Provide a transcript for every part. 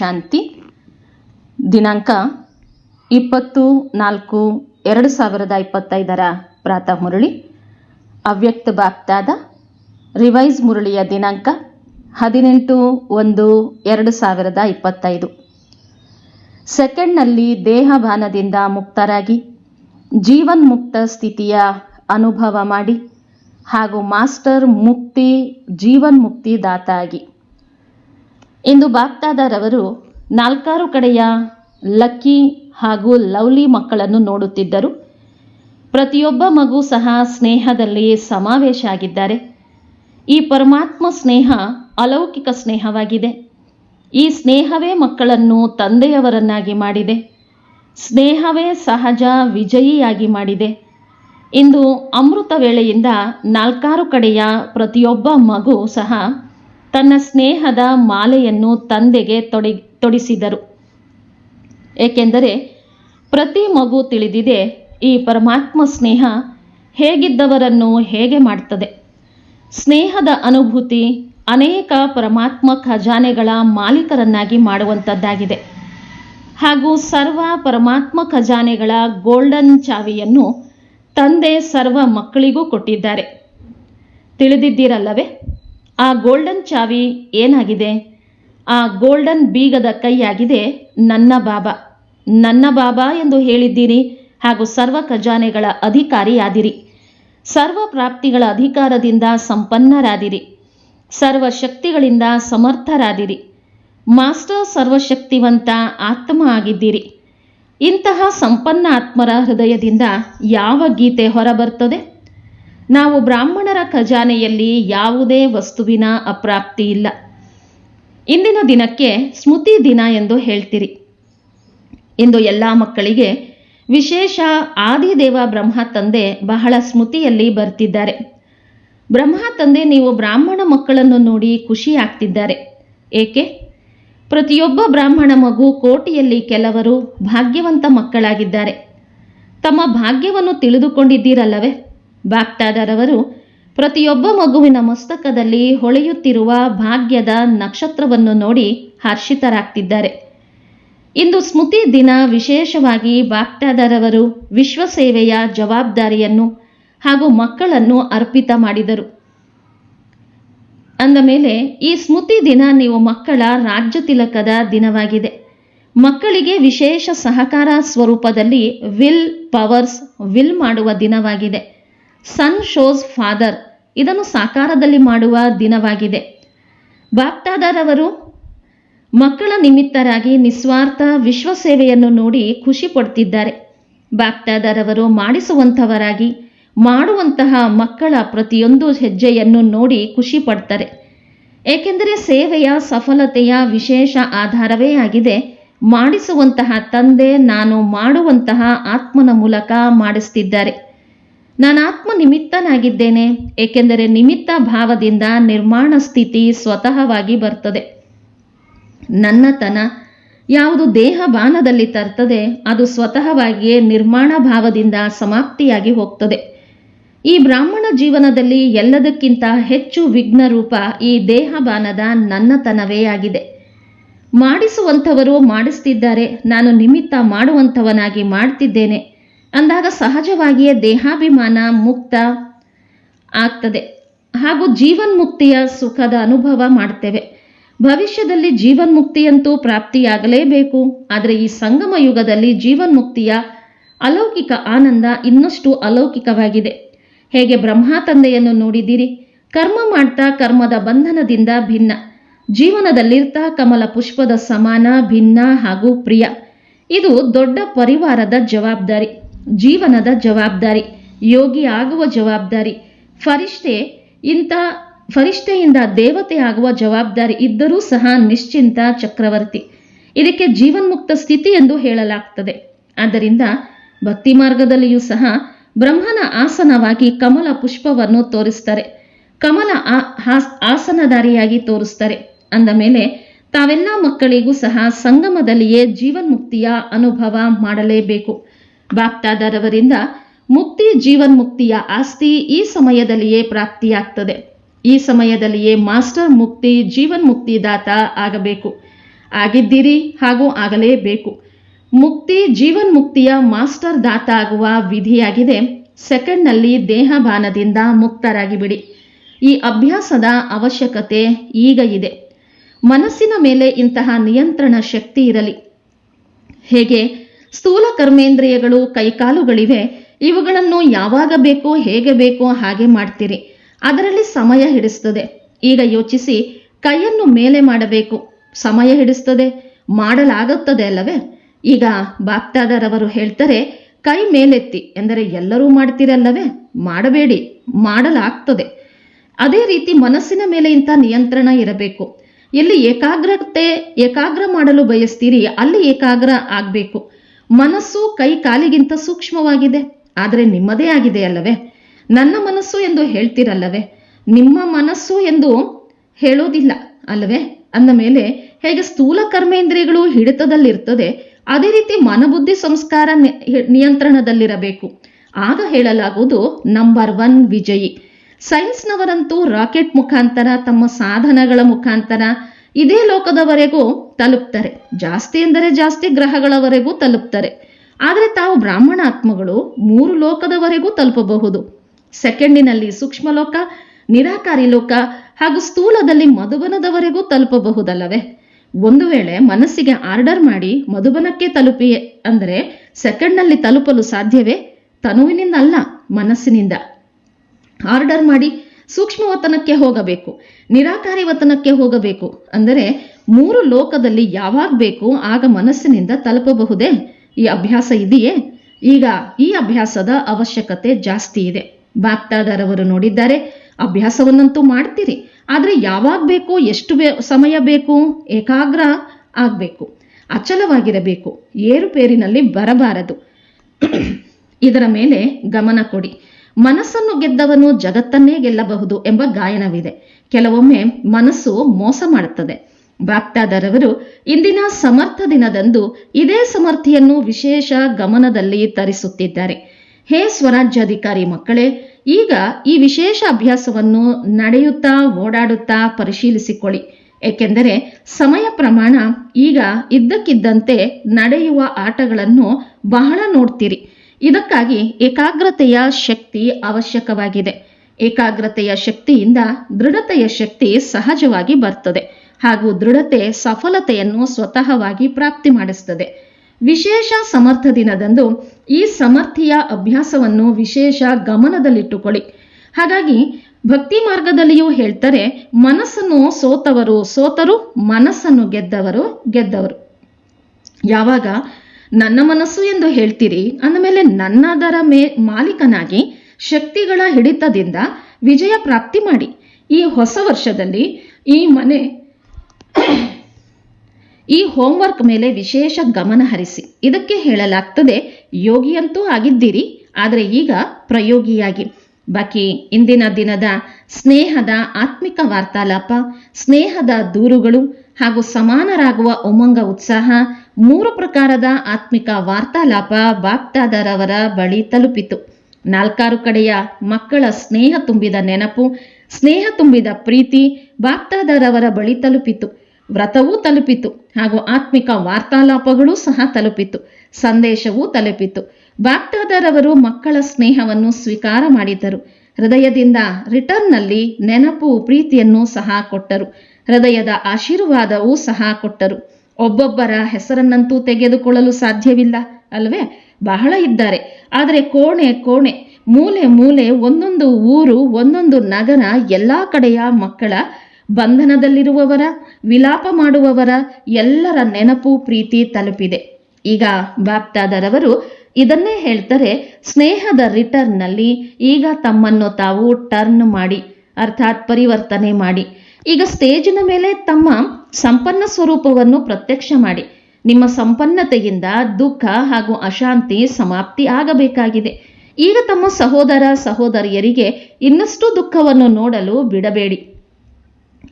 ಶಾಂತಿ. ದಿನಾಂಕ ಇಪ್ಪತ್ತು ನಾಲ್ಕು ಎರಡು ಸಾವಿರದ ಇಪ್ಪತ್ತೈದರ ಪ್ರಾತಃ ಮುರಳಿ. ಅವ್ಯಕ್ತ ಬಾಪ್ತಾದ ರಿವೈಸ್ ಮುರಳಿಯ ದಿನಾಂಕ ಹದಿನೆಂಟು ಒಂದು ಎರಡು ಸಾವಿರದ ಇಪ್ಪತ್ತೈದು. ಸೆಕೆಂಡ್ನಲ್ಲಿ ದೇಹಭಾನದಿಂದ ಮುಕ್ತರಾಗಿ ಜೀವನ್ಮುಕ್ತ ಸ್ಥಿತಿಯ ಅನುಭವ ಮಾಡಿ ಹಾಗೂ ಮಾಸ್ಟರ್ ಮುಕ್ತಿ ಜೀವನ್ಮುಕ್ತಿದಾತ ದಾತಾಗಿ. ಇಂದು ಬಾಪ್ತಾದರವರು ನಾಲ್ಕಾರು ಕಡೆಯ ಲಕ್ಕಿ ಹಾಗೂ ಲವ್ಲಿ ಮಕ್ಕಳನ್ನು ನೋಡುತ್ತಿದ್ದರು. ಪ್ರತಿಯೊಬ್ಬ ಮಗು ಸಹ ಸ್ನೇಹದಲ್ಲಿ ಸಮಾವೇಶ ಆಗಿದ್ದಾರೆ. ಈ ಪರಮಾತ್ಮ ಸ್ನೇಹ ಅಲೌಕಿಕ ಸ್ನೇಹವಾಗಿದೆ. ಈ ಸ್ನೇಹವೇ ಮಕ್ಕಳನ್ನು ತಂದೆಯವರನ್ನಾಗಿ ಮಾಡಿದೆ. ಸ್ನೇಹವೇ ಸಹಜ ವಿಜಯಿಯಾಗಿ ಮಾಡಿದೆ. ಇಂದು ಅಮೃತ ವೇಳೆಯಿಂದ ನಾಲ್ಕಾರು ಕಡೆಯ ಪ್ರತಿಯೊಬ್ಬ ಮಗು ಸಹ ತನ್ನ ಸ್ನೇಹದ ಮಾಲೆಯನ್ನು ತಂದೆಗೆ ತೊಡಿ, ತೊಡಿಸಿದರು. ಏಕೆಂದರೆ ಪ್ರತಿ ಮಗು ತಿಳಿದಿದೆ, ಈ ಪರಮಾತ್ಮ ಸ್ನೇಹ ಹೇಗಿದ್ದವರನ್ನು ಹೇಗೆ ಮಾಡ್ತದೆ. ಸ್ನೇಹದ ಅನುಭೂತಿ ಅನೇಕ ಪರಮಾತ್ಮ ಖಜಾನೆಗಳ ಮಾಲೀಕರನ್ನಾಗಿ ಮಾಡುವಂಥದ್ದಾಗಿದೆ ಹಾಗೂ ಸರ್ವ ಪರಮಾತ್ಮ ಖಜಾನೆಗಳ ಗೋಲ್ಡನ್ ಚಾವಿಯನ್ನು ತಂದೆ ಸರ್ವ ಮಕ್ಕಳಿಗೂ ಕೊಟ್ಟಿದ್ದಾರೆ. ತಿಳಿದಿದ್ದೀರಲ್ಲವೇ? ಆ ಗೋಲ್ಡನ್ ಚಾವಿ ಏನಾಗಿದೆ? ಆ ಗೋಲ್ಡನ್ ಬೀಗದ ಕೈಯಾಗಿದೆ ನನ್ನ ಬಾಬಾ. ನನ್ನ ಬಾಬಾ ಎಂದು ಹೇಳಿದ್ದೀರಿ ಹಾಗೂ ಸರ್ವ ಖಜಾನೆಗಳ ಅಧಿಕಾರಿಯಾದಿರಿ. ಸರ್ವ ಪ್ರಾಪ್ತಿಗಳ ಅಧಿಕಾರದಿಂದ ಸಂಪನ್ನರಾದಿರಿ. ಸರ್ವ ಶಕ್ತಿಗಳಿಂದ ಸಮರ್ಥರಾದಿರಿ. ಮಾಸ್ಟರ್ ಸರ್ವಶಕ್ತಿವಂತ ಆತ್ಮ ಆಗಿದ್ದೀರಿ. ಇಂತಹ ಸಂಪನ್ನ ಆತ್ಮರ ಹೃದಯದಿಂದ ಯಾವ ಗೀತೆ ಹೊರಬರ್ತದೆ? ನಾವು ಬ್ರಾಹ್ಮಣರ ಖಜಾನೆಯಲ್ಲಿ ಯಾವುದೇ ವಸ್ತುವಿನ ಅಪ್ರಾಪ್ತಿ ಇಲ್ಲ. ಇಂದಿನ ದಿನಕ್ಕೆ ಸ್ಮೃತಿ ದಿನ ಎಂದು ಹೇಳ್ತೀರಿ. ಇಂದು ಎಲ್ಲ ಮಕ್ಕಳಿಗೆ ವಿಶೇಷ ಆದಿದೇವ ಬ್ರಹ್ಮ ತಂದೆ ಬಹಳ ಸ್ಮೃತಿಯಲ್ಲಿ ಬರ್ತಿದ್ದಾರೆ. ಬ್ರಹ್ಮ ತಂದೆ ನೀವು ಬ್ರಾಹ್ಮಣ ಮಕ್ಕಳನ್ನು ನೋಡಿ ಖುಷಿ ಆಗ್ತಿದ್ದಾರೆ. ಏಕೆ? ಪ್ರತಿಯೊಬ್ಬ ಬ್ರಾಹ್ಮಣ ಮಗು ಕೋಟಿಯಲ್ಲಿ ಕೆಲವರು ಭಾಗ್ಯವಂತ ಮಕ್ಕಳಾಗಿದ್ದಾರೆ. ತಮ್ಮ ಭಾಗ್ಯವನ್ನು ತಿಳಿದುಕೊಂಡಿದ್ದೀರಲ್ಲವೇ? ಬಾಗ್ತಾದರವರು ಪ್ರತಿಯೊಬ್ಬ ಮಗುವಿನ ಮಸ್ತಕದಲ್ಲಿ ಹೊಳೆಯುತ್ತಿರುವ ಭಾಗ್ಯದ ನಕ್ಷತ್ರವನ್ನು ನೋಡಿ ಹರ್ಷಿತರಾಗ್ತಿದ್ದಾರೆ. ಇಂದು ಸ್ಮೃತಿ ದಿನ ವಿಶೇಷವಾಗಿ ಬಾಗ್ತಾದರವರು ವಿಶ್ವ ಸೇವೆಯ ಜವಾಬ್ದಾರಿಯನ್ನು ಹಾಗೂ ಮಕ್ಕಳನ್ನು ಅರ್ಪಿತ ಮಾಡಿದರು. ಅಂದ ಮೇಲೆ ಈ ಸ್ಮೃತಿ ದಿನ ನೀವು ಮಕ್ಕಳ ರಾಜ್ಯ ತಿಲಕದ ದಿನವಾಗಿದೆ. ಮಕ್ಕಳಿಗೆ ವಿಶೇಷ ಸಹಕಾರ ಸ್ವರೂಪದಲ್ಲಿ ವಿಲ್ ಪವರ್ಸ್ ವಿಲ್ ಮಾಡುವ ದಿನವಾಗಿದೆ. ಸನ್ ಶೋಸ್ ಫಾದರ್ ಇದನ್ನು ಸಾಕಾರದಲ್ಲಿ ಮಾಡುವ ದಿನವಾಗಿದೆ. ಬಾಪ್ತಾದರವರು ಮಕ್ಕಳ ನಿಮಿತ್ತರಾಗಿ ನಿಸ್ವಾರ್ಥ ವಿಶ್ವ ಸೇವೆಯನ್ನು ನೋಡಿ ಖುಷಿ ಪಡ್ತಿದ್ದಾರೆ. ಬಾಪ್ತಾದರವರು ಮಾಡಿಸುವಂಥವರಾಗಿ, ಮಾಡುವಂತಹ ಮಕ್ಕಳ ಪ್ರತಿಯೊಂದು ಹೆಜ್ಜೆಯನ್ನು ನೋಡಿ ಖುಷಿ ಪಡ್ತಾರೆ. ಏಕೆಂದರೆ ಸೇವೆಯ ಸಫಲತೆಯ ವಿಶೇಷ ಆಧಾರವೇ ಆಗಿದೆ. ಮಾಡಿಸುವಂತಹ ತಂದೆ ನಾನು ಮಾಡುವಂತಹ ಆತ್ಮನ ಮೂಲಕ ಮಾಡಿಸ್ತಿದ್ದಾರೆ. ನಾನು ಆತ್ಮ ನಿಮಿತ್ತನಾಗಿದ್ದೇನೆ ಏಕೆಂದರೆ ನಿಮಿತ್ತ ಭಾವದಿಂದ ನಿರ್ಮಾಣ ಸ್ಥಿತಿ ಸ್ವತಃವಾಗಿ ಬರ್ತದೆ. ನನ್ನತನ ಯಾವುದು ದೇಹ ಬಾನದಲ್ಲಿ ತರ್ತದೆ, ಅದು ಸ್ವತಃವಾಗಿಯೇ ನಿರ್ಮಾಣ ಭಾವದಿಂದ ಸಮಾಪ್ತಿಯಾಗಿ ಹೋಗ್ತದೆ. ಈ ಬ್ರಾಹ್ಮಣ ಜೀವನದಲ್ಲಿ ಎಲ್ಲದಕ್ಕಿಂತ ಹೆಚ್ಚು ವಿಘ್ನ ರೂಪ ಈ ದೇಹ ಬಾನದ ನನ್ನತನವೇ ಆಗಿದೆ. ಮಾಡಿಸುವಂಥವರು ಮಾಡಿಸ್ತಿದ್ದಾರೆ, ನಾನು ನಿಮಿತ್ತ ಮಾಡುವಂಥವನಾಗಿ ಮಾಡ್ತಿದ್ದೇನೆ. ಅಂದಾಗ ಸಹಜವಾಗಿಯೇ ದೇಹಾಭಿಮಾನ ಮುಕ್ತ ಆಗ್ತದೆ. ಹಾಗೂ ಜೀವನ್ಮುಕ್ತಿಯ ಸುಖದ ಅನುಭವ ಮಾಡ್ತೇವೆ. ಭವಿಷ್ಯದಲ್ಲಿ ಜೀವನ್ಮುಕ್ತಿಯಂತೂ ಪ್ರಾಪ್ತಿಯಾಗಲೇಬೇಕು. ಆದರೆ ಈ ಸಂಗಮ ಯುಗದಲ್ಲಿ ಜೀವನ್ಮುಕ್ತಿಯ ಅಲೌಕಿಕ ಆನಂದ ಇನ್ನಷ್ಟು ಅಲೌಕಿಕವಾಗಿದೆ. ಹೇಗೆ ಬ್ರಹ್ಮ ತಂದೆಯನ್ನು ನೋಡಿದಿರಿ ಕರ್ಮ ಮಾಡ್ತಾ ಕರ್ಮದ ಬಂಧನದಿಂದ ಭಿನ್ನ. ಜೀವನದಲ್ಲಿರ್ತಾ ಕಮಲ ಪುಷ್ಪದ ಸಮಾನ, ಭಿನ್ನ ಹಾಗೂ ಪ್ರಿಯ. ಇದು ದೊಡ್ಡ ಪರಿವಾರದ ಜವಾಬ್ದಾರಿ. ಜೀವನದ ಜವಾಬ್ದಾರಿ, ಯೋಗಿ ಆಗುವ ಜವಾಬ್ದಾರಿ ಫರಿಷ್ಠೆ ಇಂಥ ಫರಿಷ್ಠೆಯಿಂದ ದೇವತೆ ಆಗುವ ಜವಾಬ್ದಾರಿ ಇದ್ದರೂ ಸಹ ನಿಶ್ಚಿಂತ ಚಕ್ರವರ್ತಿ. ಇದಕ್ಕೆ ಜೀವನ್ಮುಕ್ತ ಸ್ಥಿತಿ ಎಂದು ಹೇಳಲಾಗ್ತದೆ. ಆದ್ದರಿಂದ ಭಕ್ತಿ ಮಾರ್ಗದಲ್ಲಿಯೂ ಸಹ ಬ್ರಹ್ಮನ ಆಸನವಾಗಿ ಕಮಲ ಪುಷ್ಪವನ್ನು ತೋರಿಸ್ತಾರೆ. ಕಮಲ ಆ- ಹಾಸ್- ಆಸನಧಾರಿಯಾಗಿ ತೋರಿಸ್ತಾರೆ. ಅಂದ ಮೇಲೆ ತಾವೆಲ್ಲ ಮಕ್ಕಳಿಗೂ ಸಹ ಸಂಗಮದಲ್ಲಿಯೇ ಜೀವನ್ಮುಕ್ತಿಯ ಅನುಭವ ಮಾಡಲೇಬೇಕು. ಬಾಪ್ತಾದರವರಿಂದ ಮುಕ್ತಿ ಜೀವನ್ಮುಕ್ತಿಯ ಆಸ್ತಿ ಈ ಸಮಯದಲ್ಲಿಯೇ ಪ್ರಾಪ್ತಿಯಾಗ್ತದೆ. ಈ ಸಮಯದಲ್ಲಿಯೇ ಮಾಸ್ಟರ್ ಮುಕ್ತಿ, ಜೀವನ್ಮುಕ್ತಿ ದಾತ ಆಗಬೇಕು. ಆಗಿದ್ದೀರಿ ಹಾಗೂ ಆಗಲೇಬೇಕು. ಮುಕ್ತಿ, ಜೀವನ್ಮುಕ್ತಿಯ ಮಾಸ್ಟರ್ ದಾತ ಆಗುವ ವಿಧಿಯಾಗಿದೆ. ಸೆಕೆಂಡ್ನಲ್ಲಿ ದೇಹಭಾನದಿಂದ ಮುಕ್ತರಾಗಿ ಬಿಡಿ ಈ ಅಭ್ಯಾಸದ ಅವಶ್ಯಕತೆ ಈಗ ಇದೆ. ಮನಸ್ಸಿನ ಮೇಲೆ ಇಂತಹ ನಿಯಂತ್ರಣ ಶಕ್ತಿ ಇರಲಿ. ಹೇಗೆ? ಸ್ಥೂಲ ಕರ್ಮೇಂದ್ರಿಯಗಳು ಕೈಕಾಲುಗಳಿವೆ. ಇವುಗಳನ್ನು ಯಾವಾಗ ಬೇಕೋ ಹೇಗೆ ಬೇಕೋ ಹಾಗೆ ಮಾಡ್ತೀರಿ. ಅದರಲ್ಲಿ ಸಮಯ ಹಿಡಿಸ್ತದೆ. ಈಗ ಯೋಚಿಸಿ, ಕೈಯನ್ನು ಮೇಲೆ ಮಾಡಬೇಕು. ಸಮಯ ಹಿಡಿಸ್ತದೆ. ಮಾಡಲಾಗುತ್ತದೆ ಅಲ್ಲವೇ? ಈಗ ಬಾಕ್ತಾದರವರು ಹೇಳ್ತಾರೆ, ಕೈ ಮೇಲೆತ್ತಿ ಎಂದರೆ ಎಲ್ಲರೂ ಮಾಡ್ತೀರಲ್ಲವೇ? ಮಾಡಬೇಡಿ, ಮಾಡಲಾಗ್ತದೆ. ಅದೇ ರೀತಿ ಮನಸ್ಸಿನ ಮೇಲೆ ಇಂಥ ನಿಯಂತ್ರಣ ಇರಬೇಕು. ಎಲ್ಲಿ ಏಕಾಗ್ರತೆ, ಏಕಾಗ್ರ ಮಾಡಲು ಬಯಸ್ತೀರಿ, ಅಲ್ಲಿ ಏಕಾಗ್ರ ಆಗಬೇಕು. ಮನಸ್ಸು ಕೈ ಕಾಲಿಗಿಂತ ಸೂಕ್ಷ್ಮವಾಗಿದೆ. ಆದರೆ ನಿಮ್ಮದೇ ಆಗಿದೆ ಅಲ್ಲವೇ? ನನ್ನ ಮನಸ್ಸು ಎಂದು ಹೇಳ್ತಿರಲ್ಲವೇ? ನಿಮ್ಮ ಮನಸ್ಸು ಎಂದು ಹೇಳೋದಿಲ್ಲ ಅಲ್ಲವೇ? ಅಂದ ಮೇಲೆ ಹೇಗೆ ಸ್ಥೂಲ ಕರ್ಮೇಂದ್ರಿಯಗಳು ಹಿಡಿತದಲ್ಲಿರ್ತದೆ, ಅದೇ ರೀತಿ ಮನಬುದ್ಧಿ ಸಂಸ್ಕಾರ ನಿಯಂತ್ರಣದಲ್ಲಿರಬೇಕು. ಆಗ ಹೇಳಲಾಗುವುದು ನಂಬರ್ ಒನ್ ವಿಜಯಿ. ಸೈನ್ಸ್ನವರಂತೂ ರಾಕೆಟ್ ಮುಖಾಂತರ, ತಮ್ಮ ಸಾಧನಗಳ ಮುಖಾಂತರ ಇದೇ ಲೋಕದವರೆಗೂ ತಲುಪ್ತಾರೆ. ಜಾಸ್ತಿ ಎಂದರೆ ಜಾಸ್ತಿ ಗ್ರಹಗಳವರೆಗೂ ತಲುಪ್ತಾರೆ. ಆದರೆ ತಾವು ಬ್ರಾಹ್ಮಣ ಆತ್ಮಗಳು ಮೂರು ಲೋಕದವರೆಗೂ ತಲುಪಬಹುದು. ಸೆಕೆಂಡಿನಲ್ಲಿ ಸೂಕ್ಷ್ಮ ಲೋಕ ನಿರಾಕಾರಿ ಲೋಕ ಹಾಗೂ ಸ್ಥೂಲದಲ್ಲಿ ಮಧುಬನದವರೆಗೂ ತಲುಪಬಹುದಲ್ಲವೇ? ಒಂದು ವೇಳೆ ಮನಸ್ಸಿಗೆ ಆರ್ಡರ್ ಮಾಡಿ ಮಧುಬನಕ್ಕೆ ತಲುಪಿ ಅಂದರೆ ಸೆಕೆಂಡ್ನಲ್ಲಿ ತಲುಪಲು ಸಾಧ್ಯವೇ? ತನುವಿನಿಂದ ಅಲ್ಲ ಮನಸ್ಸಿನಿಂದ. ಆರ್ಡರ್ ಮಾಡಿ ಸೂಕ್ಷ್ಮ ವತನಕ್ಕೆ ಹೋಗಬೇಕು ನಿರಾಕಾರಿ ವತನಕ್ಕೆ ಹೋಗಬೇಕು. ಅಂದರೆ ಮೂರು ಲೋಕದಲ್ಲಿ ಯಾವಾಗ ಬೇಕು ಆಗ ಮನಸ್ಸಿನಿಂದ ತಲುಪಬಹುದೇ? ಈ ಅಭ್ಯಾಸ ಇದೆಯೇ? ಈಗ ಈ ಅಭ್ಯಾಸದ ಅವಶ್ಯಕತೆ ಜಾಸ್ತಿ ಇದೆ. ಬಾಪ್ತಾದರವರು ನೋಡಿದ್ದಾರೆ, ಅಭ್ಯಾಸವನ್ನಂತೂ ಮಾಡ್ತೀರಿ. ಆದರೆ ಯಾವಾಗ ಬೇಕು, ಎಷ್ಟು ಬೇ ಸಮಯ ಬೇಕು? ಏಕಾಗ್ರ ಆಗಬೇಕು. ಅಚಲವಾಗಿರಬೇಕು. ಏರುಪೇರಿನಲ್ಲಿ ಬರಬಾರದು. ಇದರ ಮೇಲೆ ಗಮನ ಕೊಡಿ. ಮನಸ್ಸನ್ನು ಗೆದ್ದವನು ಜಗತ್ತನ್ನೇ ಗೆಲ್ಲಬಹುದು ಎಂಬ ಗಾಯನವಿದೆ. ಕೆಲವೊಮ್ಮೆ ಮನಸ್ಸು ಮೋಸ ಮಾಡುತ್ತದೆ. ಬಾಪ್ತಾದರವರು ಇಂದಿನ ಸಮರ್ಥ ದಿನದಂದು ಇದೇ ಸಮರ್ಥಿಯನ್ನು ವಿಶೇಷ ಗಮನದಲ್ಲಿ ತರಿಸುತ್ತಿದ್ದಾರೆ. ಹೇ ಸ್ವರಾಜ್ಯಾಧಿಕಾರಿ ಮಕ್ಕಳೇ, ಈಗ ಈ ವಿಶೇಷ ಅಭ್ಯಾಸವನ್ನು ನಡೆಯುತ್ತಾ ಓಡಾಡುತ್ತಾ ಪರಿಶೀಲಿಸಿಕೊಳ್ಳಿ. ಏಕೆಂದರೆ ಸಮಯ ಪ್ರಮಾಣ ಈಗ ಇದ್ದಕ್ಕಿದ್ದಂತೆ ನಡೆಯುವ ಆಟಗಳನ್ನು ಬಹಳ ನೋಡ್ತೀರಿ. ಇದಕ್ಕಾಗಿ ಏಕಾಗ್ರತೆಯ ಶಕ್ತಿ ಅವಶ್ಯಕವಾಗಿದೆ. ಏಕಾಗ್ರತೆಯ ಶಕ್ತಿಯಿಂದ ದೃಢತೆಯ ಶಕ್ತಿ ಸಹಜವಾಗಿ ಬರ್ತದೆ. ಹಾಗೂ ದೃಢತೆ ಸಫಲತೆಯನ್ನು ಸ್ವತಃವಾಗಿ ಪ್ರಾಪ್ತಿ ಮಾಡಿಸ್ತದೆ. ವಿಶೇಷ ಸಮರ್ಥ ದಿನದಂದು ಈ ಸಮರ್ಥಿಯ ಅಭ್ಯಾಸವನ್ನು ವಿಶೇಷ ಗಮನದಲ್ಲಿಟ್ಟುಕೊಳ್ಳಿ. ಹಾಗಾಗಿ ಭಕ್ತಿ ಮಾರ್ಗದಲ್ಲಿಯೂ ಹೇಳ್ತಾರೆ, ಮನಸ್ಸನ್ನು ಸೋತವರು ಸೋತರು, ಮನಸ್ಸನ್ನು ಗೆದ್ದವರು ಗೆದ್ದವರು. ಯಾವಾಗ ನನ್ನ ಮನಸ್ಸು ಎಂದು ಹೇಳ್ತೀರಿ. ಅಂದಮೇಲೆ ನನ್ನದರ ಮೇ ಮಾಲೀಕನಾಗಿ ಶಕ್ತಿಗಳ ಹಿಡಿತದಿಂದ ವಿಜಯ ಪ್ರಾಪ್ತಿ ಮಾಡಿ. ಈ ಹೊಸ ವರ್ಷದಲ್ಲಿ ಈ ಮನೆ ಈ ಹೋಮ್ವರ್ಕ್ ಮೇಲೆ ವಿಶೇಷ ಗಮನ ಹರಿಸಿ. ಇದಕ್ಕೆ ಹೇಳಲಾಗ್ತದೆ, ಯೋಗಿಯಂತೂ ಆಗಿದ್ದೀರಿ, ಆದರೆ ಈಗ ಪ್ರಯೋಗಿಯಾಗಿ. ಬಾಕಿ ಇಂದಿನ ದಿನದ ಸ್ನೇಹದ ಆತ್ಮಿಕ ವಾರ್ತಾಲಾಪ, ಸ್ನೇಹದ ದೂರುಗಳು ಹಾಗೂ ಸಮಾನರಾಗುವ ಉಮಂಗ ಉತ್ಸಾಹ ಮೂರು ಪ್ರಕಾರದ ಆತ್ಮಿಕ ವಾರ್ತಾಲಾಪ ಬಾಪ್ತಾದರವರ ಬಳಿ ತಲುಪಿತು. ನಾಲ್ಕಾರು ಕಡೆಯ ಮಕ್ಕಳ ಸ್ನೇಹ ತುಂಬಿದ ನೆನಪು, ಸ್ನೇಹ ತುಂಬಿದ ಪ್ರೀತಿ ಬಾಪ್ತಾದರವರ ಬಳಿ ತಲುಪಿತು. ವ್ರತವೂ ತಲುಪಿತು ಹಾಗೂ ಆತ್ಮಿಕ ವಾರ್ತಾಲಾಪಗಳೂ ಸಹ ತಲುಪಿತು. ಸಂದೇಶವೂ ತಲುಪಿತು. ಬಾಪ್ತಾದರವರು ಮಕ್ಕಳ ಸ್ನೇಹವನ್ನು ಸ್ವೀಕಾರ ಮಾಡಿದರು. ಹೃದಯದಿಂದ ರಿಟರ್ನ್ನಲ್ಲಿ ನೆನಪು, ಪ್ರೀತಿಯನ್ನು ಸಹ ಕೊಟ್ಟರು. ಹೃದಯದ ಆಶೀರ್ವಾದವೂ ಸಹ ಕೊಟ್ಟರು. ಒಬ್ಬೊಬ್ಬರ ಹೆಸರನ್ನಂತೂ ತೆಗೆದುಕೊಳ್ಳಲು ಸಾಧ್ಯವಿಲ್ಲ, ಅಲ್ವೇ? ಬಹಳ ಇದ್ದಾರೆ. ಆದರೆ ಕೋಣೆ ಕೋಣೆ, ಮೂಲೆ ಮೂಲೆ, ಒಂದೊಂದು ಊರು, ಒಂದೊಂದು ನಗರ, ಎಲ್ಲ ಕಡೆಯ ಮಕ್ಕಳ ಬಂಧನದಲ್ಲಿರುವವರ, ವಿಲಾಪ ಮಾಡುವವರ, ಎಲ್ಲರ ನೆನಪು, ಪ್ರೀತಿ ತಲುಪಿದೆ. ಈಗ ಬಾಪ್ತಾದರವರು ಇದನ್ನೇ ಹೇಳ್ತಾರೆ, ಸ್ನೇಹದ ರಿಟರ್ನ್ನಲ್ಲಿ ಈಗ ತಮ್ಮನ್ನು ತಾವು ಟರ್ನ್ ಮಾಡಿ, ಅರ್ಥಾತ್ ಪರಿವರ್ತನೆ ಮಾಡಿ. ಈಗ ಸ್ಟೇಜಿನ ಮೇಲೆ ತಮ್ಮ ಸಂಪನ್ನ ಸ್ವರೂಪವನ್ನು ಪ್ರತ್ಯಕ್ಷ ಮಾಡಿ. ನಿಮ್ಮ ಸಂಪನ್ನತೆಯಿಂದ ದುಃಖ ಹಾಗೂ ಅಶಾಂತಿ ಸಮಾಪ್ತಿ ಆಗಬೇಕಾಗಿದೆ. ಈಗ ತಮ್ಮ ಸಹೋದರ ಸಹೋದರಿಯರಿಗೆ ಇನ್ನಷ್ಟು ದುಃಖವನ್ನು ನೋಡಲು ಬಿಡಬೇಡಿ.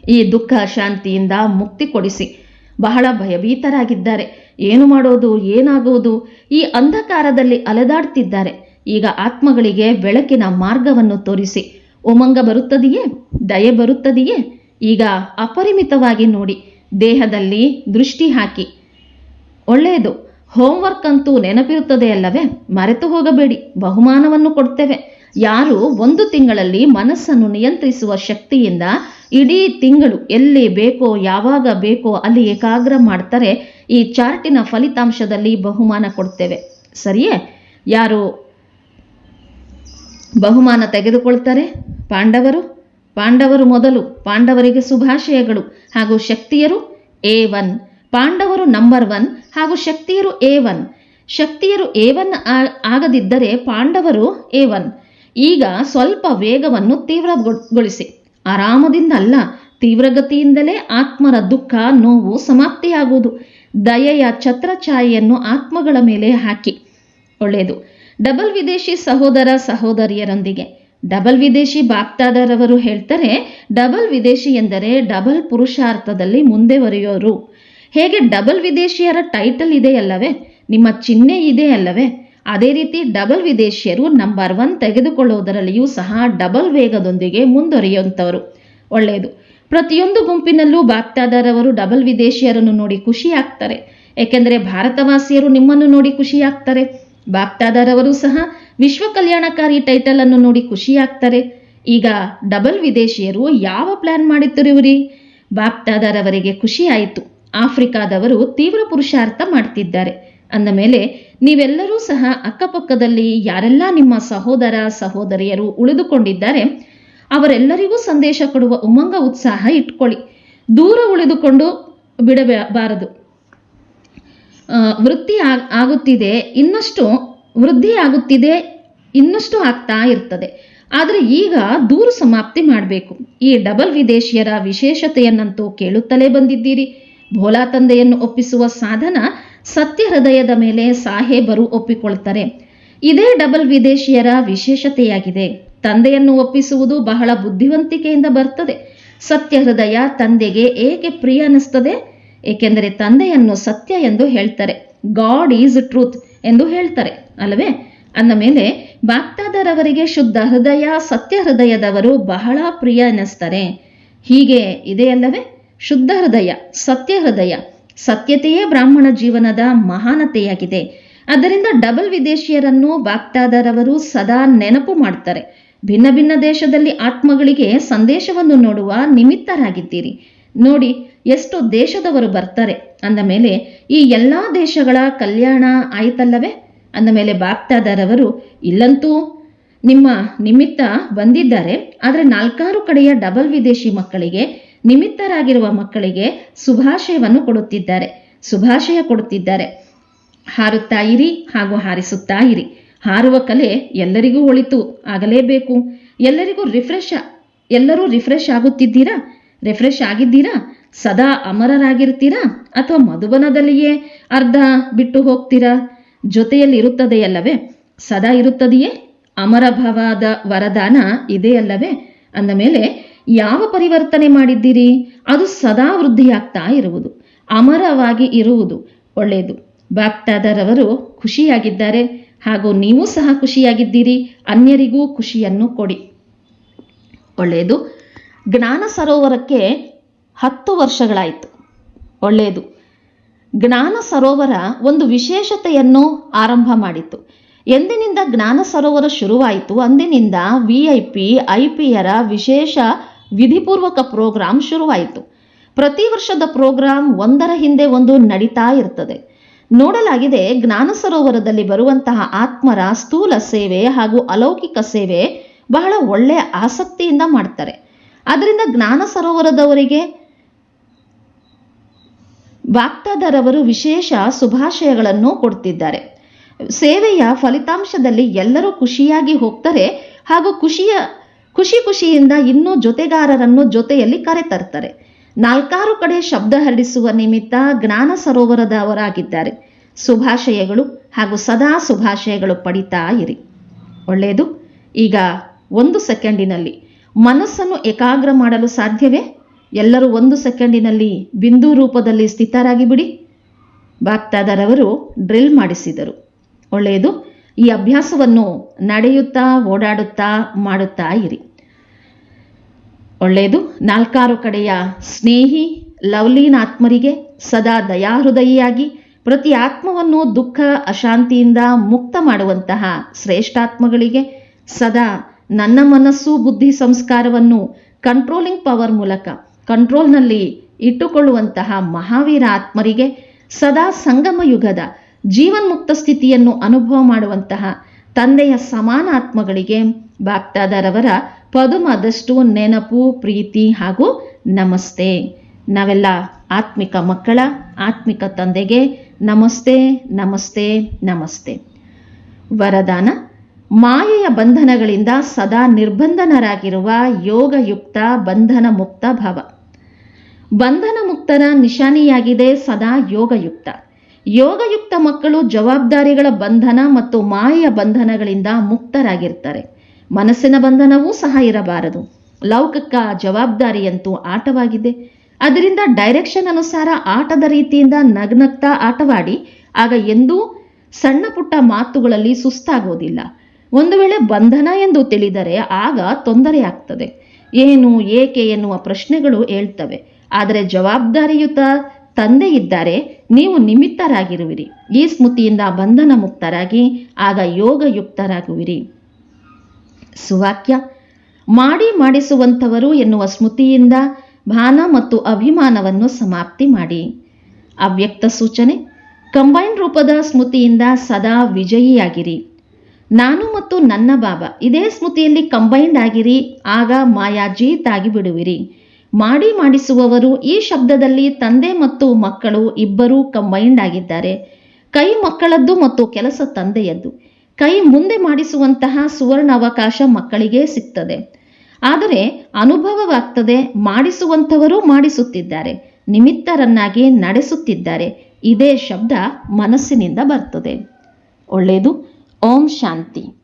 ಈ ದುಃಖ ಶಾಂತಿಯಿಂದ ಮುಕ್ತಿ ಕೊಡಿಸಿ. ಬಹಳ ಭಯಭೀತರಾಗಿದ್ದಾರೆ. ಏನು ಮಾಡೋದು, ಏನಾಗುವುದು? ಈ ಅಂಧಕಾರದಲ್ಲಿ ಅಲೆದಾಡ್ತಿದ್ದಾರೆ. ಈಗ ಆತ್ಮಗಳಿಗೆ ಬೆಳಕಿನ ಮಾರ್ಗವನ್ನು ತೋರಿಸಿ. ಉಮಂಗ ಬರುತ್ತದೆಯೇ? ದಯೆ ಬರುತ್ತದೆಯೇ? ಈಗ ಅಪರಿಮಿತವಾಗಿ ನೋಡಿ, ದೇಹದಲ್ಲಿ ದೃಷ್ಟಿ ಹಾಕಿ. ಒಳ್ಳೆಯದು ಹೋಮ್ವರ್ಕ್ ಅಂತೂ ನೆನಪಿರುತ್ತದೆ ಅಲ್ಲವೇ? ಮರೆತು ಹೋಗಬೇಡಿ, ಬಹುಮಾನವನ್ನು ಕೊಡ್ತೇವೆ. ಯಾರು ಒಂದು ತಿಂಗಳಲ್ಲಿ ಮನಸ್ಸನ್ನು ನಿಯಂತ್ರಿಸುವ ಶಕ್ತಿಯಿಂದ ಇಡೀ ತಿಂಗಳು ಎಲ್ಲಿ ಬೇಕೋ, ಯಾವಾಗ ಬೇಕೋ ಅಲ್ಲಿ ಏಕಾಗ್ರ ಮಾಡ್ತಾರೆ, ಈ ಚಾರ್ಟಿನ ಫಲಿತಾಂಶದಲ್ಲಿ ಬಹುಮಾನ ಕೊಡ್ತೇವೆ. ಸರಿಯೇ? ಯಾರು ಬಹುಮಾನ ತೆಗೆದುಕೊಳ್ತಾರೆ? ಪಾಂಡವರು? ಪಾಂಡವರು ಮೊದಲು ಪಾಂಡವರಿಗೆ ಶುಭಾಶಯಗಳು ಹಾಗೂ ಶಕ್ತಿಯರು ಎ ಒನ್ ಪಾಂಡವರು ನಂಬರ್ ಒನ್ ಹಾಗೂ ಶಕ್ತಿಯರು ಎ ಒನ್ ಶಕ್ತಿಯರು ಎ ಒನ್ ಆಗದಿದ್ದರೆ ಪಾಂಡವರು ಎ ಒನ್ ಈಗ ಸ್ವಲ್ಪ ವೇಗವನ್ನು ತೀವ್ರಗೊಳಿಸಿ. ಆರಾಮದಿಂದ ಅಲ್ಲ, ತೀವ್ರಗತಿಯಿಂದಲೇ ಆತ್ಮರ ದುಃಖ, ನೋವು ಸಮಾಪ್ತಿಯಾಗುವುದು. ದಯೆಯ ಛತ್ರಛಾಯೆಯನ್ನು ಆತ್ಮಗಳ ಮೇಲೆ ಹಾಕಿ. ಒಳ್ಳೆಯದು. ಡಬಲ್ ವಿದೇಶಿ ಸಹೋದರ ಸಹೋದರಿಯರೊಂದಿಗೆ ಡಬಲ್ ವಿದೇಶಿ ಬಾಪ್ತಾದರವರು ಹೇಳ್ತಾರೆ, ಡಬಲ್ ವಿದೇಶಿ ಎಂದರೆ ಡಬಲ್ ಪುರುಷಾರ್ಥದಲ್ಲಿ ಮುಂದೆ ಬರೆಯೋರು ಹೇಗೆ ಡಬಲ್ ವಿದೇಶಿಯರ ಟೈಟಲ್ ಇದೆಯಲ್ಲವೇ? ನಿಮ್ಮ ಚಿಹ್ನೆ ಇದೆ ಅಲ್ಲವೇ ಅದೇ ರೀತಿ ಡಬಲ್ ವಿದೇಶಿಯರು ನಂಬರ್ ಒನ್ ತೆಗೆದುಕೊಳ್ಳುವುದರಲ್ಲಿಯೂ ಸಹ ಡಬಲ್ ವೇಗದೊಂದಿಗೆ ಮುಂದುವರಿಯುವಂಥವರು ಒಳ್ಳೆಯದು. ಪ್ರತಿಯೊಂದು ಗುಂಪಿನಲ್ಲೂ ಬಾಪ್ತಾದರವರು ಡಬಲ್ ವಿದೇಶಿಯರನ್ನು ನೋಡಿ ಖುಷಿ ಆಗ್ತಾರೆ ಏಕೆಂದರೆ ಭಾರತವಾಸಿಯರು ನಿಮ್ಮನ್ನು ನೋಡಿ ಖುಷಿ ಬಾಪ್ತಾದರವರು ಸಹ ವಿಶ್ವ ಕಲ್ಯಾಣಕಾರಿ ಟೈಟಲ್ ಅನ್ನು ನೋಡಿ ಖುಷಿ ಆಗ್ತಾರೆ ಈಗ ಡಬಲ್ ವಿದೇಶಿಯರು ಯಾವ ಪ್ಲಾನ್ ಮಾಡುತ್ತಿರುವಿರಿ ಬಾಪ್ತಾದರವರಿಗೆ ಖುಷಿ ಆಯಿತು ಆಫ್ರಿಕಾದವರು ತೀವ್ರ ಪುರುಷಾರ್ಥ ಮಾಡ್ತಿದ್ದಾರೆ. ಅಂದ ಮೇಲೆ ನೀವೆಲ್ಲರೂ ಸಹ ಅಕ್ಕಪಕ್ಕದಲ್ಲಿ ಯಾರೆಲ್ಲ ನಿಮ್ಮ ಸಹೋದರ, ಸಹೋದರಿಯರು ಉಳಿದುಕೊಂಡಿದ್ದಾರೆ, ಅವರೆಲ್ಲರಿಗೂ ಸಂದೇಶ ಕೊಡುವ ಉಮಂಗ, ಉತ್ಸಾಹ ಇಟ್ಕೊಳ್ಳಿ. ದೂರ ಉಳಿದುಕೊಂಡು ಬಿಡಬಾರದು ವೃತ್ತಿ ಆಗ್- ಆಗುತ್ತಿದೆ, ಇನ್ನಷ್ಟು ವೃದ್ಧಿ ಆಗುತ್ತಿದೆ, ಇನ್ನಷ್ಟು ಆಗ್ತಾ ಇರ್ತದೆ. ಆದರೆ ಈಗ ದೂರು ಸಮಾಪ್ತಿ ಮಾಡಬೇಕು. ಈ ಡಬಲ್ ವಿದೇಶಿಯರ ವಿಶೇಷತೆಯನ್ನಂತೂ ಕೇಳುತ್ತಲೇ ಬಂದಿದ್ದೀರಿ. ಭೋಲಾ ತಂದೆಯನ್ನು ಒಪ್ಪಿಸುವ ಸಾಧನ ಸತ್ಯ ಹೃದಯದ ಮೇಲೆ ಸಾಹೇಬರು ಒಪ್ಪಿಕೊಳ್ತಾರೆ. ಇದೇ ಡಬಲ್ ವಿದೇಶಿಯರ ವಿಶೇಷತೆಯಾಗಿದೆ. ತಂದೆಯನ್ನು ಒಪ್ಪಿಸುವುದು ಬಹಳ ಬುದ್ಧಿವಂತಿಕೆಯಿಂದ ಬರ್ತದೆ. ಸತ್ಯ ಹೃದಯ ತಂದೆಗೆ ಏಕೆ ಪ್ರಿಯ ಅನ್ನಿಸ್ತದೆ ಏಕೆಂದರೆ ತಂದೆಯನ್ನು ಸತ್ಯ ಎಂದು ಹೇಳ್ತಾರೆ. ಗಾಡ್ ಈಸ್ ಟ್ರೂತ್ ಎಂದು ಹೇಳ್ತಾರೆ. ಅಲ್ಲವೇ? ಅಂದ ಮೇಲೆ ಬಾಕ್ತಾದರವರಿಗೆ ಶುದ್ಧ ಹೃದಯ, ಸತ್ಯ ಹೃದಯದವರು ಬಹಳ ಪ್ರಿಯ ಎನಿಸ್ತಾರೆ ಹೀಗೆ ಇದೆಯಲ್ಲವೇ ಶುದ್ಧ ಹೃದಯ, ಸತ್ಯ ಹೃದಯ, ಸತ್ಯತೆಯೇ ಬ್ರಾಹ್ಮಣ ಜೀವನದ ಮಹಾನತೆಯಾಗಿದೆ. ಅದರಿಂದ ಡಬಲ್ ವಿದೇಶಿಯರನ್ನು ಬಾಕ್ತಾದರವರು ಸದಾ ನೆನಪು ಮಾಡ್ತಾರೆ. ಭಿನ್ನ ಭಿನ್ನ ದೇಶದಲ್ಲಿ ಆತ್ಮಗಳಿಗೆ ಸಂದೇಶವನ್ನು ನೋಡುವ ನಿಮಿತ್ತರಾಗಿದ್ದೀರಿ. ನೋಡಿ ಎಷ್ಟು ದೇಶದವರು ಬರ್ತಾರೆ. ಅಂದ ಮೇಲೆ, ಈ ಎಲ್ಲಾ ದೇಶಗಳ ಕಲ್ಯಾಣ ಆಯ್ತಲ್ಲವೇ? ಅಂದ ಮೇಲೆ ಬಾಗ್ದಾದರವರು ಇಲ್ಲಂತೂ ನಿಮ್ಮ ನಿಮಿತ್ತ ಬಂದಿದ್ದಾರೆ, ಆದರೆ ನಾಲ್ಕಾರು ಕಡೆಯ ಡಬಲ್ ವಿದೇಶಿ ಮಕ್ಕಳಿಗೆ, ನಿಮಿತ್ತರಾಗಿರುವ ಮಕ್ಕಳಿಗೆ ಶುಭಾಶಯವನ್ನು ಕೊಡುತ್ತಿದ್ದಾರೆ. ಶುಭಾಶಯ ಕೊಡುತ್ತಿದ್ದಾರೆ. ಹಾರುತ್ತಾ ಇರಿ ಹಾಗೂ ಹಾರಿಸುತ್ತಾ ಇರಿ. ಹಾರುವ ಕಲೆ ಎಲ್ಲರಿಗೂ ಒಳಿತು ಆಗಲೇಬೇಕು. ಎಲ್ಲರಿಗೂ ರಿಫ್ರೆಶ್, ಎಲ್ಲರೂ ರಿಫ್ರೆಶ್ ಆಗುತ್ತಿದ್ದೀರಾ? ರಿಫ್ರೆಶ್ ಆಗಿದ್ದೀರಾ? ಸದಾ ಅಮರರಾಗಿರ್ತೀರಾ ಅಥವಾ ಮಧುಬನದಲ್ಲಿಯೇ ಅರ್ಧ ಬಿಟ್ಟು ಹೋಗ್ತೀರಾ? ಜೊತೆಯಲ್ಲಿ ಇರುತ್ತದೆಯಲ್ಲವೇ ಸದಾ ಇರುತ್ತದೆಯೇ? ಅಮರಭವಾದ ವರದಾನ ಇದೆಯಲ್ಲವೇ? ಅಂದ ಮೇಲೆ, ಯಾವ ಪರಿವರ್ತನೆ ಮಾಡಿದ್ದೀರಿ? ಅದು ಸದಾ ವೃದ್ಧಿಯಾಗ್ತಾ ಇರುವುದು, ಅಮರವಾಗಿ ಇರುವುದು ಒಳ್ಳೆಯದು. ಬಾಕ್ತಾದರವರು ಖುಷಿಯಾಗಿದ್ದಾರೆ, ಹಾಗೂ ನೀವು ಸಹ ಖುಷಿಯಾಗಿದ್ದೀರಿ, ಅನ್ಯರಿಗೂ ಖುಷಿಯನ್ನು ಕೊಡಿ. ಒಳ್ಳೆಯದು. ಜ್ಞಾನ ಸರೋವರಕ್ಕೆ ಹತ್ತು ವರ್ಷಗಳಾಯಿತು. ಒಳ್ಳೆಯದು. ಜ್ಞಾನ ಸರೋವರ ಒಂದು ವಿಶೇಷತೆಯನ್ನು ಆರಂಭ ಮಾಡಿತು. ಎಂದಿನಿಂದ ಜ್ಞಾನ ಸರೋವರ ಶುರುವಾಯಿತು, ಅಂದಿನಿಂದ ವಿ ಐ ಪಿ ಐ ಪಿಯರ ವಿಶೇಷ ವಿಧಿಪೂರ್ವಕ ಪ್ರೋಗ್ರಾಂ ಶುರುವಾಯಿತು. ಪ್ರತಿ ವರ್ಷದ ಪ್ರೋಗ್ರಾಂ ಒಂದರ ಹಿಂದೆ ಒಂದು ನಡೀತಾ ಇರ್ತದೆ. ನೋಡಲಾಗಿದೆ, ಜ್ಞಾನ ಸರೋವರದಲ್ಲಿ ಬರುವಂತಹ ಆತ್ಮರ ಸ್ಥೂಲ ಸೇವೆ ಹಾಗೂ ಅಲೌಕಿಕ ಸೇವೆ ಬಹಳ ಒಳ್ಳೆಯ ಆಸಕ್ತಿಯಿಂದ ಮಾಡ್ತಾರೆ. ಅದರಿಂದ ಜ್ಞಾನ ಸರೋವರದವರಿಗೆ ಬಾಗ್ದಾದರವರು ವಿಶೇಷ ಶುಭಾಶಯಗಳನ್ನು ಕೊಡ್ತಿದ್ದಾರೆ ಸೇವೆಯ ಫಲಿತಾಂಶದಲ್ಲಿ ಎಲ್ಲರೂ ಖುಷಿಯಾಗಿ ಹೋಗ್ತಾರೆ ಹಾಗೂ ಖುಷಿಯ, ಖುಷಿ ಖುಷಿಯಿಂದ ಇನ್ನೂ ಜೊತೆಗಾರರನ್ನು ಜೊತೆಯಲ್ಲಿ ಕರೆತರ್ತಾರೆ ನಾಲ್ಕಾರು ಕಡೆ ಶಬ್ದ ಹರಡಿಸುವ ನಿಮಿತ್ತ ಜ್ಞಾನ ಸರೋವರದವರಾಗಿದ್ದಾರೆ. ಶುಭಾಶಯಗಳು ಹಾಗೂ ಸದಾ ಶುಭಾಶಯಗಳು ಪಡಿತಾ ಇರಿ. ಒಳ್ಳೆಯದು. ಈಗ ಒಂದು ಸೆಕೆಂಡಿನಲ್ಲಿ ಮನಸ್ಸನ್ನು ಏಕಾಗ್ರ ಮಾಡಲು ಸಾಧ್ಯವೇ? ಎಲ್ಲರೂ ಒಂದು ಸೆಕೆಂಡಿನಲ್ಲಿ ಬಿಂದು ರೂಪದಲ್ಲಿ ಸ್ಥಿತರಾಗಿ ಬಿಡಿ ಬಾಗ್ದಾದರವರು ಡ್ರಿಲ್ ಮಾಡಿಸಿದರು. ಒಳ್ಳೆಯದು, ಈ ಅಭ್ಯಾಸವನ್ನು ನಡೆಯುತ್ತಾ, ಓಡಾಡುತ್ತಾ, ಮಾಡುತ್ತಾ ಇರಿ. ಒಳ್ಳೆಯದು, ನಾಲ್ಕಾರು ಕಡೆಯ ಸ್ನೇಹಿ ಲವ್ಲೀನ್ ಆತ್ಮರಿಗೆ ಸದಾ ದಯಾಹೃದಯಿಯಾಗಿ, ಪ್ರತಿ ಆತ್ಮವನ್ನು ದುಃಖ, ಅಶಾಂತಿಯಿಂದ ಮುಕ್ತ ಮಾಡುವಂತಹ ಶ್ರೇಷ್ಠಾತ್ಮಗಳಿಗೆ ಸದಾ ನನ್ನ ಮನಸ್ಸು, ಬುದ್ಧಿ, ಸಂಸ್ಕಾರವನ್ನು ಕಂಟ್ರೋಲಿಂಗ್ ಪವರ್ ಮೂಲಕ ಕಂಟ್ರೋಲ್ನಲ್ಲಿ ಇಟ್ಟುಕೊಳ್ಳುವಂತಹ ಮಹಾವೀರ ಆತ್ಮರಿಗೆ ಸದಾ ಸಂಗಮ ಯುಗದ ಜೀವನ್ಮುಕ್ತ ಸ್ಥಿತಿಯನ್ನು ಅನುಭವ ಮಾಡುವಂತಹ ತಂದೆಯ ಸಮಾನ ಆತ್ಮಗಳಿಗೆ ಬಾಗ್ದಾದರವರ ಪದುಮದಷ್ಟು ನೆನಪು, ಪ್ರೀತಿ ಹಾಗೂ ನಮಸ್ತೆ. ನಾವೆಲ್ಲ ಆತ್ಮಿಕ ಮಕ್ಕಳ, ಆತ್ಮಿಕ ತಂದೆಗೆ ನಮಸ್ತೆ ನಮಸ್ತೆ ನಮಸ್ತೆ. ವರದಾನ, ಮಾಯೆಯ ಬಂಧನಗಳಿಂದ ಸದಾ ನಿರ್ಬಂಧನರಾಗಿರುವ ಯೋಗಯುಕ್ತ ಬಂಧನ ಮುಕ್ತ ಭವ. ಬಂಧನ ಮುಕ್ತರ ನಿಶಾನಿಯಾಗಿದೆ ಸದಾ ಯೋಗಯುಕ್ತ. ಯೋಗಯುಕ್ತ ಮಕ್ಕಳು ಜವಾಬ್ದಾರಿಗಳ ಬಂಧನ ಮತ್ತು ಮಾಯೆಯ ಬಂಧನಗಳಿಂದ ಮುಕ್ತರಾಗಿರ್ತಾರೆ. ಮನಸ್ಸಿನ ಬಂಧನವೂ ಸಹ ಇರಬಾರದು. ಲೌಕಿಕ ಜವಾಬ್ದಾರಿಯಂತೂ ಆಟವಾಗಿದೆ. ಅದರಿಂದ ಡೈರೆಕ್ಷನ್ ಅನುಸಾರ ಆಟದ ರೀತಿಯಿಂದ ನಗ್ನಗ್ತಾ ಆಟವಾಡಿ, ಆಗ ಎಂದೂ ಸಣ್ಣ ಪುಟ್ಟ ಮಾತುಗಳಲ್ಲಿ ಸುಸ್ತಾಗೋದಿಲ್ಲ. ಒಂದು ವೇಳೆ ಬಂಧನ ಎಂದು ತಿಳಿದರೆ ಆಗ ತೊಂದರೆ ಏನು, ಏಕೆ ಎನ್ನುವ ಪ್ರಶ್ನೆಗಳು ಹೇಳ್ತವೆ ಆದರೆ ಜವಾಬ್ದಾರಿಯುತ ತಂದೆ ಇದ್ದಾರೆ ನೀವು ನಿಮಿತ್ತರಾಗಿರುವಿರಿ. ಈ ಸ್ಮೃತಿಯಿಂದ ಬಂಧನ ಮುಕ್ತರಾಗಿ ಆಗ ಯೋಗಯುಕ್ತರಾಗುವಿರಿ. ಸುವಾಕ್ಯ, ಮಾಡಿ ಮಾಡಿಸುವಂಥವರು ಎನ್ನುವ ಸ್ಮೃತಿಯಿಂದ ಭಾನ ಮತ್ತು ಅಭಿಮಾನವನ್ನು ಸಮಾಪ್ತಿ ಮಾಡಿ. ಅವ್ಯಕ್ತ ಸೂಚನೆ, ಕಂಬೈನ್ ರೂಪದ ಸ್ಮೃತಿಯಿಂದ ಸದಾ ವಿಜಯಿಯಾಗಿರಿ. ನಾನು ಮತ್ತು ನನ್ನ ಬಾಬಾ ಇದೇ ಸ್ಮೃತಿಯಲ್ಲಿ ಕಂಬೈನ್ಡ್ ಆಗಿರಿ, ಆಗ ಮಾಯಾಜೀತ್ ಆಗಿ ಬಿಡುವಿರಿ ಮಾಡಿ ಮಾಡಿಸುವವರು ಈ ಶಬ್ದದಲ್ಲಿ ತಂದೆ ಮತ್ತು ಮಕ್ಕಳು ಇಬ್ಬರೂ ಕಂಬೈಂಡ್ ಆಗಿದ್ದಾರೆ ಕೈ ಮಕ್ಕಳದ್ದು ಮತ್ತು ಕೆಲಸ ತಂದೆಯದ್ದು. ಕೈ ಮುಂದೆ ಮಾಡಿಸುವಂತಹ ಸುವರ್ಣ ಅವಕಾಶ ಮಕ್ಕಳಿಗೆ ಸಿಗ್ತದೆ. ಆದರೆ ಅನುಭವವಾಗ್ತದೆ ಮಾಡಿಸುವಂಥವರು ಮಾಡಿಸುತ್ತಿದ್ದಾರೆ. ನಿಮಿತ್ತರನ್ನಾಗಿ ನಡೆಸುತ್ತಿದ್ದಾರೆ. ಇದೇ ಶಬ್ದ ಮನಸ್ಸಿನಿಂದ ಬರ್ತದೆ. ಒಳ್ಳೆಯದು. ಓಂ ಶಾಂತಿ.